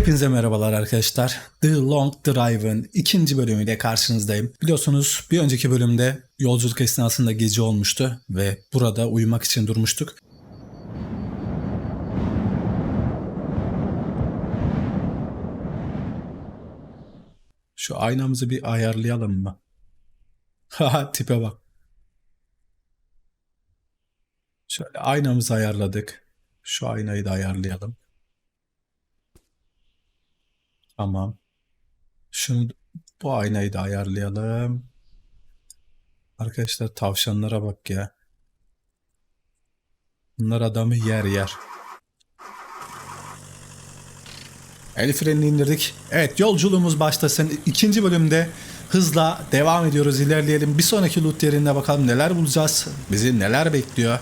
Hepinize merhabalar arkadaşlar. The Long Drive'ın ikinci bölümüyle karşınızdayım. Biliyorsunuz bir önceki bölümde yolculuk esnasında gece olmuştu ve burada uyumak için durmuştuk. Şu aynamızı bir ayarlayalım mı? Haha tipe bak. Şöyle aynamızı ayarladık. Şu aynayı da ayarlayalım. Tamam. Şunu bu aynayı da ayarlayalım. Arkadaşlar tavşanlara bak ya. Bunlar adamı yer yer. El frenini indirdik. Evet yolculuğumuz başlasın. İkinci bölümde hızla devam ediyoruz. ilerleyelim. Bir sonraki loot yerinde bakalım neler bulacağız. Bizi neler bekliyor.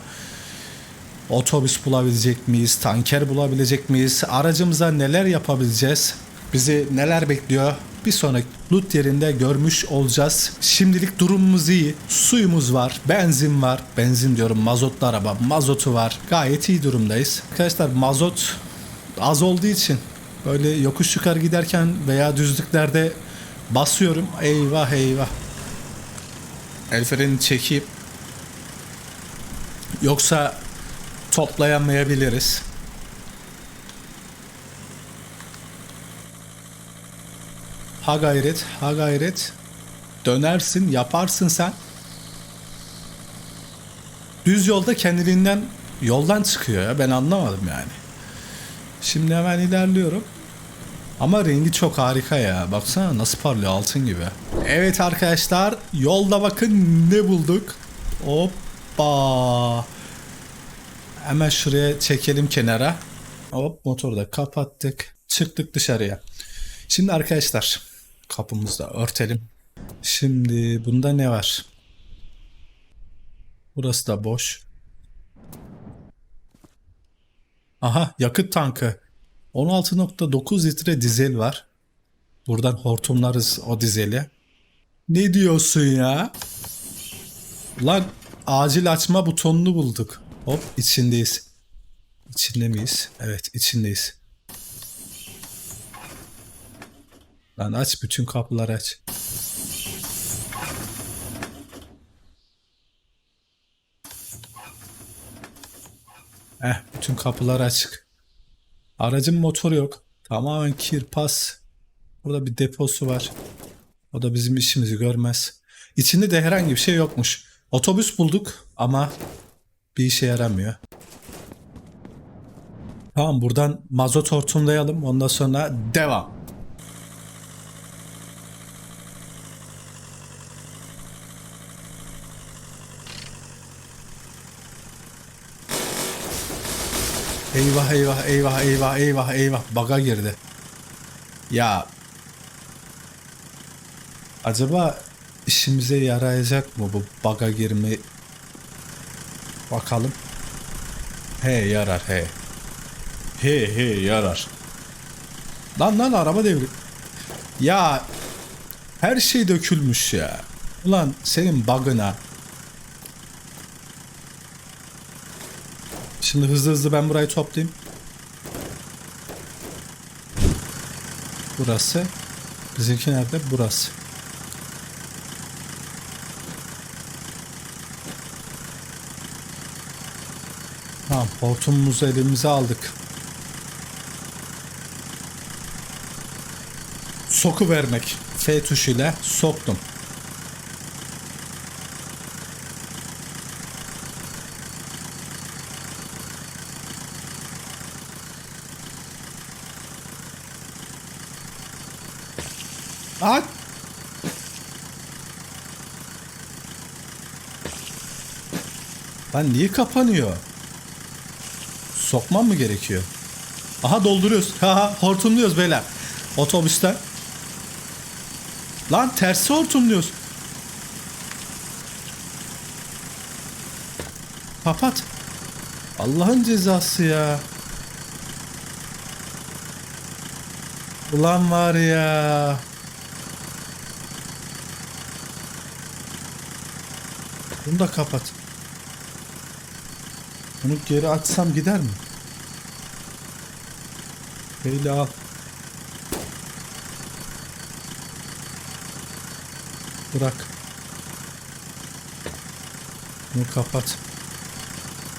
Otobüs bulabilecek miyiz? Tanker bulabilecek miyiz? Aracımıza neler yapabileceğiz? Bizi neler bekliyor? Bir sonraki loot yerinde görmüş olacağız. Şimdilik durumumuz iyi. Suyumuz var, benzin var. Benzin diyorum mazotlu araba, mazotu var. Gayet iyi durumdayız. Arkadaşlar mazot az olduğu için böyle yokuş yukarı giderken veya düzlüklerde basıyorum. Eyvah eyvah. El freni çekeyim. Yoksa toplayamayabiliriz. Ha gayret, ha gayret. Dönersin, yaparsın sen. Düz yolda kendiliğinden yoldan çıkıyor ya. Ben anlamadım yani. Şimdi hemen ilerliyorum. Ama rengi çok harika ya. Baksana nasıl parlıyor altın gibi. Evet arkadaşlar yolda bakın ne bulduk. Hoppa. Hemen şuraya çekelim kenara. Hop motoru da kapattık. Çıktık dışarıya. Şimdi arkadaşlar kapımızı da örtelim. Şimdi bunda ne var? Burası da boş. Aha yakıt tankı. 16.9 litre dizel var. Buradan hortumlarız o dizeli. Ne diyorsun ya? Lan acil açma butonunu bulduk. Hop içindeyiz. İçinde miyiz? Evet içindeyiz. Lan aç bütün kapıları aç. Eh bütün kapılar açık. Aracın motoru yok. Tamamen kirpas. Burada bir deposu var. O da bizim işimizi görmez. İçinde de herhangi bir şey yokmuş. Otobüs bulduk ama bir işe yaramıyor. Tamam buradan mazot hortumlayalım. Ondan sonra devam. Eyvah eyvah eyvah eyvah eyvah eyvah baga girdi. Ya acaba işimize yarayacak mı bu baga girme? Bakalım. He yarar he. He he yarar. Lan lan araba devri. Ya her şey dökülmüş ya. Ulan senin bug'ına. Şimdi hızlı hızlı ben burayı toplayayım. Burası. Bizimki nerede? Burası. Tamam hortumumuzu elimize aldık. Soku vermek. F tuşuyla soktum. Lan! Lan niye kapanıyor? Sokmam mı gerekiyor? Aha dolduruyoruz. Haha hortumluyoruz beyler. Otobüsten. Lan tersi hortumluyoruz. Kapat. Allah'ın cezası ya. Ulan var ya. Bunu da kapat. Bunu geri açsam gider mi? Beyli al. Bırak. Bunu kapat.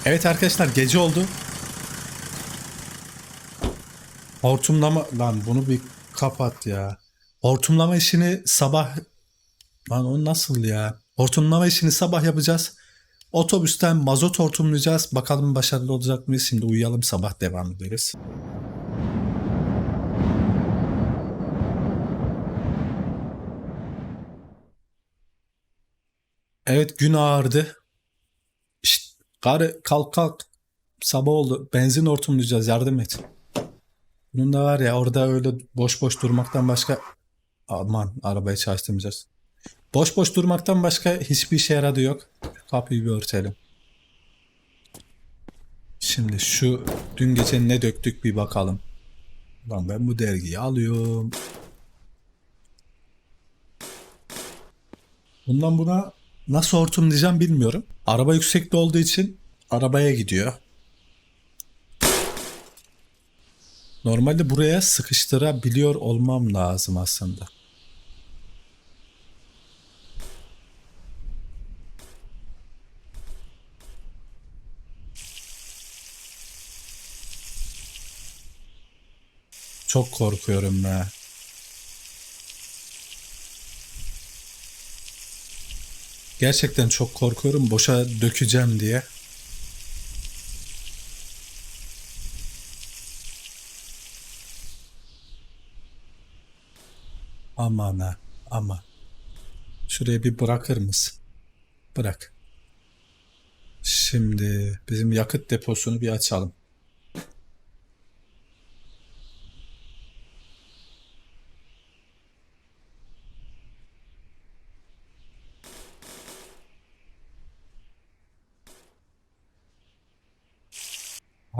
Evet arkadaşlar gece oldu. Hortumlama lan bunu bir kapat ya. Hortumlama işini sabah lan o nasıl ya? Hortumlama işini sabah yapacağız. Otobüsten mazot hortumlayacağız. Bakalım başarılı olacak mıyız? Şimdi uyuyalım sabah devam ederiz. Evet gün ağardı. Şşt, karı kalk kalk. Sabah oldu. Benzin hortumlayacağız yardım et. Bunun da var ya orada öyle boş boş durmaktan başka aman arabayı çalıştırmayacağız. Boş boş durmaktan başka hiçbir işe yaradı yok. Kapıyı bir örtelim. Şimdi şu dün gece ne döktük bir bakalım. Lan ben bu dergiyi alıyorum. Bundan buna nasıl hortumlayacağım bilmiyorum. Araba yüksekte olduğu için arabaya gidiyor. Normalde buraya sıkıştırabiliyor olmam lazım aslında. Çok korkuyorum ya. Gerçekten çok korkuyorum boşa dökeceğim diye. Aman ha, aman. Şuraya bir bırakır mısın? Bırak. Şimdi bizim yakıt deposunu bir açalım.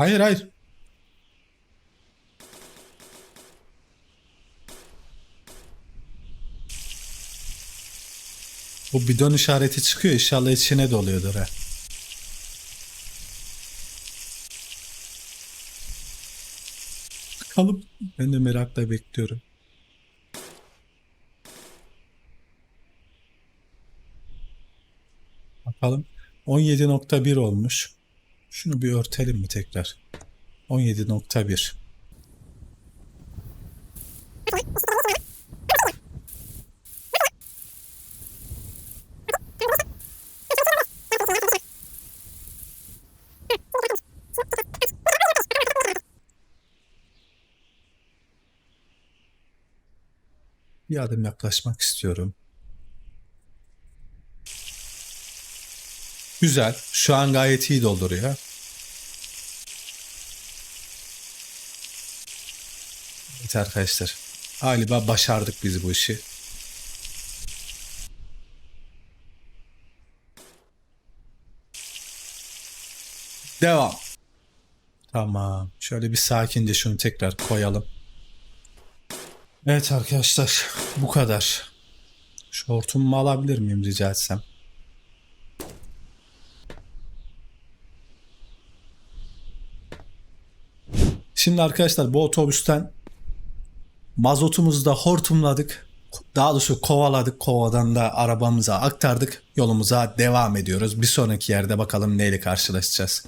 Hayır hayır. Bu bidon işareti çıkıyor. İnşallah içine doluyordur ha. Bakalım. Ben de merakla bekliyorum. Bakalım. 17.1 olmuş. Şunu bir örtelim mi tekrar? 17.1 Bir adım yaklaşmak istiyorum. Güzel. Şu an gayet iyi dolduruyor. Evet arkadaşlar. Galiba başardık biz bu işi. Devam. Tamam. Şöyle bir sakince şunu tekrar koyalım. Evet arkadaşlar. Bu kadar. Şu hortumumu alabilir miyim rica etsem? Şimdi arkadaşlar bu otobüsten mazotumuzu da hortumladık. Daha doğrusu kovaladık. Kovadan da arabamıza aktardık. Yolumuza devam ediyoruz. Bir sonraki yerde bakalım neyle karşılaşacağız.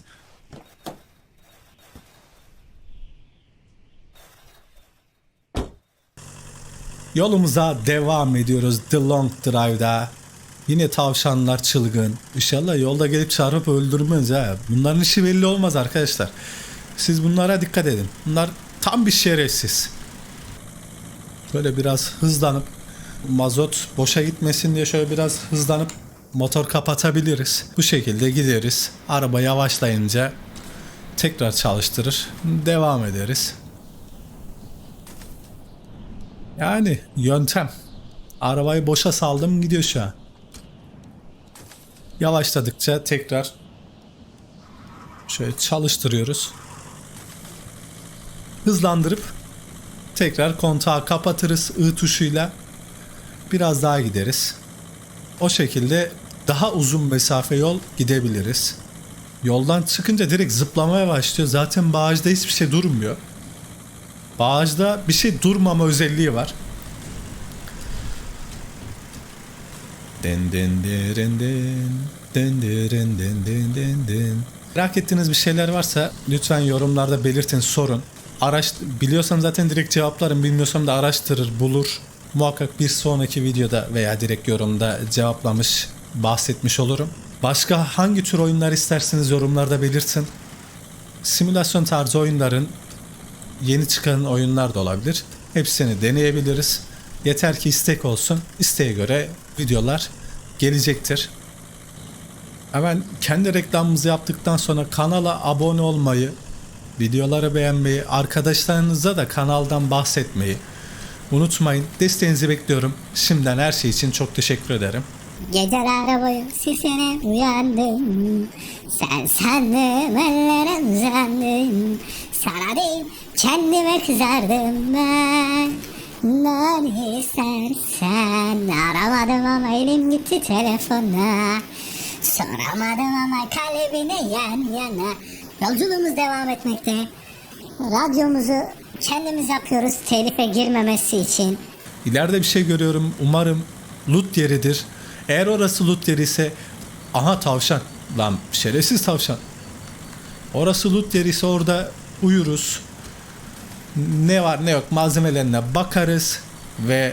Yolumuza devam ediyoruz The Long Drive'da. Yine tavşanlar çılgın. İnşallah yolda gelip çarpıp öldürmez ha. Bunların işi belli olmaz arkadaşlar. Siz bunlara dikkat edin. Bunlar tam bir şerefsiz. Böyle biraz hızlanıp mazot boşa gitmesin diye şöyle biraz hızlanıp motor kapatabiliriz. Bu şekilde gideriz. Araba yavaşlayınca tekrar çalıştırır. Devam ederiz. Yani yöntem. Arabayı boşa saldım gidiyor şu an. Yavaşladıkça tekrar şöyle çalıştırıyoruz. Hızlandırıp tekrar kontağı kapatırız I tuşuyla. Biraz daha gideriz. O şekilde daha uzun mesafe yol gidebiliriz. Yoldan çıkınca direkt zıplamaya başlıyor. Zaten bağajda hiçbir şey durmuyor. Bağajda bir şey durmama özelliği var. Merak ettiğiniz bir şeyler varsa lütfen yorumlarda belirtin, sorun. Araş biliyorsam zaten direkt cevaplarım, bilmiyorsam da araştırır, bulur. Muhakkak bir sonraki videoda veya direkt yorumda cevaplamış, bahsetmiş olurum. Başka hangi tür oyunlar isterseniz yorumlarda belirtin. Simülasyon tarzı oyunların yeni çıkan oyunlar da olabilir. Hepsini deneyebiliriz. Yeter ki istek olsun. İsteğe göre videolar gelecektir. Hemen kendi reklamımızı yaptıktan sonra kanala abone olmayı, videoları beğenmeyi, arkadaşlarınıza da kanaldan bahsetmeyi unutmayın. Desteğinizi bekliyorum. Şimdiden her şey için çok teşekkür ederim. Geceler boyu sesine uyandım Sen sandım ellere uzandım Sana değil kendime kızardım ben Ne istersen Aramadım ama elim gitti telefona Soramadım ama kalbine yan yana Yolculuğumuz devam etmekte Radyomuzu kendimiz yapıyoruz telife girmemesi için İleride bir şey görüyorum. Umarım loot yeridir. Eğer orası loot yeri ise aha tavşan. Lan şerefsiz tavşan. Orası loot yeri ise orada uyuruz. Ne var ne yok malzemelerine bakarız ve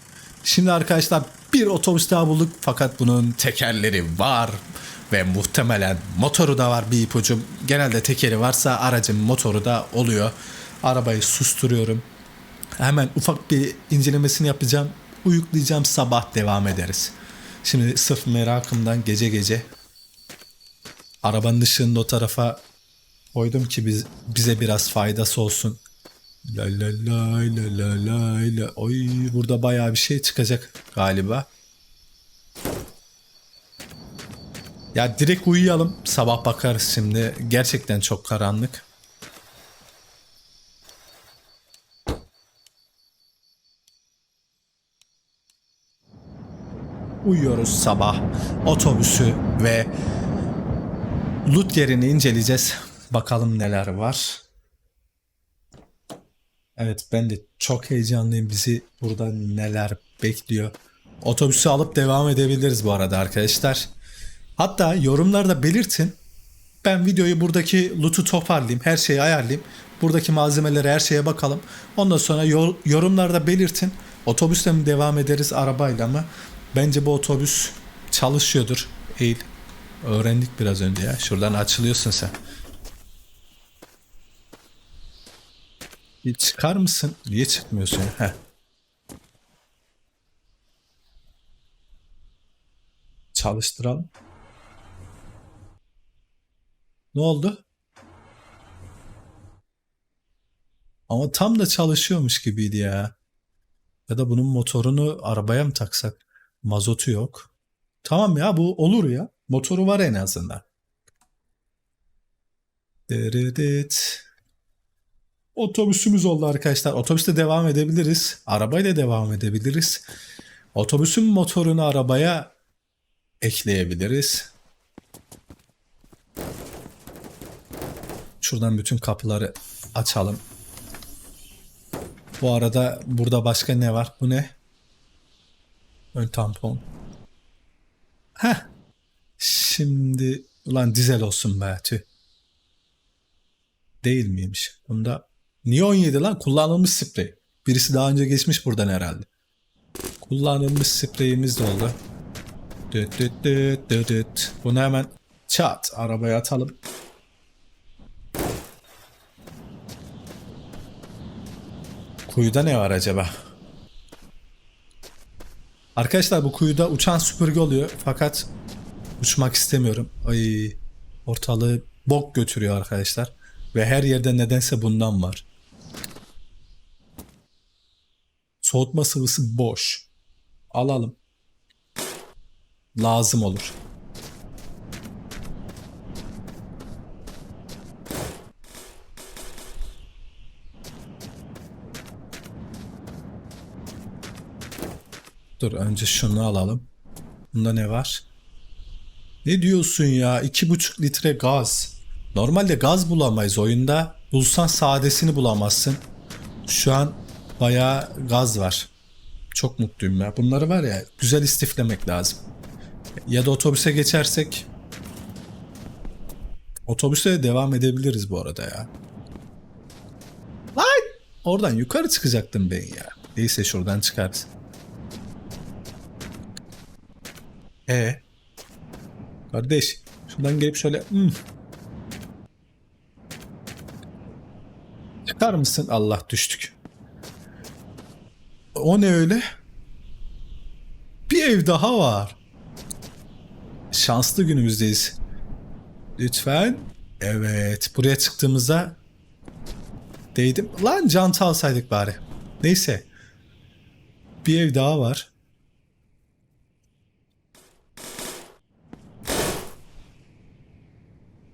Şimdi arkadaşlar bir otobüs daha bulduk fakat bunun tekerleri var ve muhtemelen motoru da var bir ipucum. Genelde tekeri varsa aracın motoru da oluyor. Arabayı susturuyorum. Hemen ufak bir incelemesini yapacağım. Uyuklayacağım sabah devam ederiz. Şimdi sırf merakımdan gece gece arabanın ışığını o tarafa koydum ki biz, bize biraz faydası olsun. La la la la la la la. Oy burada bayağı bir şey çıkacak galiba. Ya direkt uyuyalım. Sabah bakarız şimdi. Gerçekten çok karanlık. Uyuyoruz sabah. Otobüsü ve loot yerini inceleyeceğiz. Bakalım neler var. Evet ben de çok heyecanlıyım. Bizi burada neler bekliyor. Otobüsü alıp devam edebiliriz bu arada arkadaşlar. Hatta yorumlarda belirtin. Ben videoyu buradaki loot'u toparlayayım. Her şeyi ayarlayayım. Buradaki malzemelere her şeye bakalım. Ondan sonra yor- yorumlarda belirtin. Otobüsle mi devam ederiz arabayla mı? Bence bu otobüs çalışıyordur. Eğil. Öğrendik biraz önce ya. Şuradan açılıyorsun sen. Bir çıkar mısın? Niye çıkmıyorsun? Heh. Çalıştıralım. Ne oldu? Ama tam da çalışıyormuş gibiydi ya. Ya da bunun motorunu arabaya mı taksak? Mazotu yok. Tamam ya bu olur ya. Motoru var en azından. Dırıdıt. Otobüsümüz oldu arkadaşlar. Otobüste devam edebiliriz. Arabayla devam edebiliriz. Otobüsün motorunu arabaya ekleyebiliriz. Şuradan bütün kapıları açalım. Bu arada burada başka ne var? Bu ne? Ön tampon. Heh. Şimdi ulan dizel olsun be tüh. Değil miymiş? Bunda niye 17 lan? Kullanılmış sprey. Birisi daha önce geçmiş buradan herhalde. Kullanılmış spreyimiz de oldu. Düt düt düt düt düt. Bunu hemen çat arabaya atalım. Kuyuda ne var acaba? Arkadaşlar bu kuyuda uçan süpürge oluyor fakat uçmak istemiyorum. Ay ortalığı bok götürüyor arkadaşlar. Ve her yerde nedense bundan var. Soğutma sıvısı boş. Alalım. Lazım olur. Dur önce şunu alalım. Bunda ne var? Ne diyorsun ya? 2,5 litre gaz. Normalde gaz bulamayız oyunda. Bulsan sadesini bulamazsın. Şu an bayağı gaz var. Çok mutluyum ya. Bunları var ya güzel istiflemek lazım. Ya da otobüse geçersek otobüse de devam edebiliriz bu arada ya. Lan! Oradan yukarı çıkacaktım ben ya. Neyse şuradan çıkarız. E Kardeş şuradan gelip şöyle hmm. Çıkar mısın? Allah düştük. O ne öyle? Bir ev daha var. Şanslı günümüzdeyiz. Lütfen. Evet. Buraya çıktığımızda değdim. Lan canta alsaydık bari. Neyse. Bir ev daha var.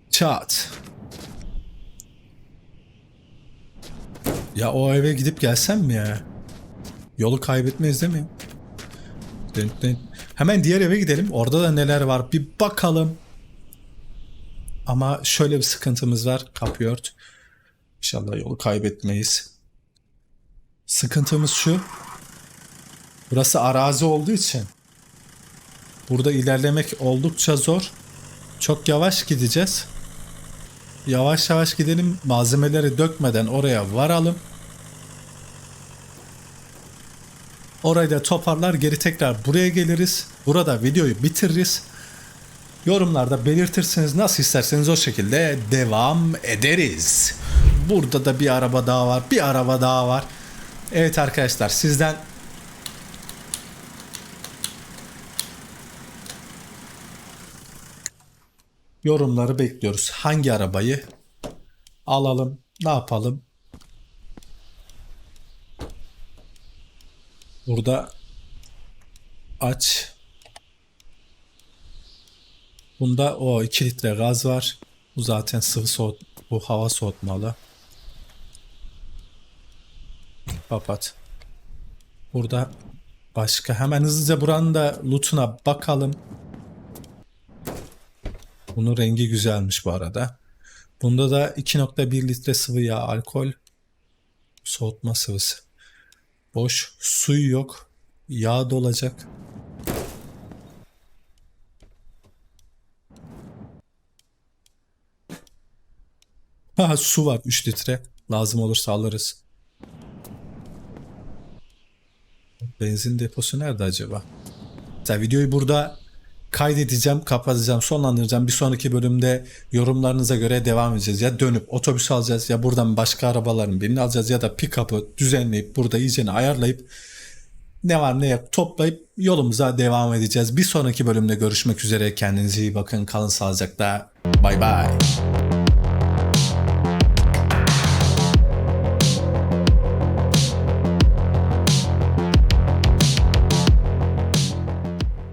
Çat. Ya o eve gidip gelsem mi ya? Yolu kaybetmeyiz değil mi? Hemen diğer eve gidelim. Orada da neler var bir bakalım. Ama şöyle bir sıkıntımız var. Kapıyı ört. İnşallah yolu kaybetmeyiz. Sıkıntımız şu. Burası arazi olduğu için burada ilerlemek oldukça zor. Çok yavaş gideceğiz. Yavaş yavaş gidelim. Malzemeleri dökmeden oraya varalım. Orayı da toparlar geri tekrar buraya geliriz. Burada videoyu bitiririz. Yorumlarda belirtirsiniz nasıl isterseniz o şekilde devam ederiz. Burada da bir araba daha var. Bir araba daha var. Evet arkadaşlar sizden yorumları bekliyoruz. Hangi arabayı alalım? Ne yapalım? Burada aç. Bunda o 2 litre gaz var. Bu zaten sıvı soğut bu hava soğutmalı. Kapat. Burada başka hemen hızlıca buranın da lootuna bakalım. Bunun rengi güzelmiş bu arada. Bunda da 2.1 litre sıvı yağ, alkol, soğutma sıvısı. Boş, suyu yok. Yağ dolacak. Ha su var 3 litre. Lazım olursa alırız. Benzin deposu nerede acaba? Mesela videoyu burada kaydedeceğim, kapatacağım, sonlandıracağım. Bir sonraki bölümde yorumlarınıza göre devam edeceğiz. Ya dönüp otobüs alacağız ya buradan başka arabaların birini alacağız ya da pick-up'ı düzenleyip burada iyicene ayarlayıp ne var ne yok toplayıp yolumuza devam edeceğiz. Bir sonraki bölümde görüşmek üzere. Kendinize iyi bakın. Kalın sağlıcakla. Bay bay.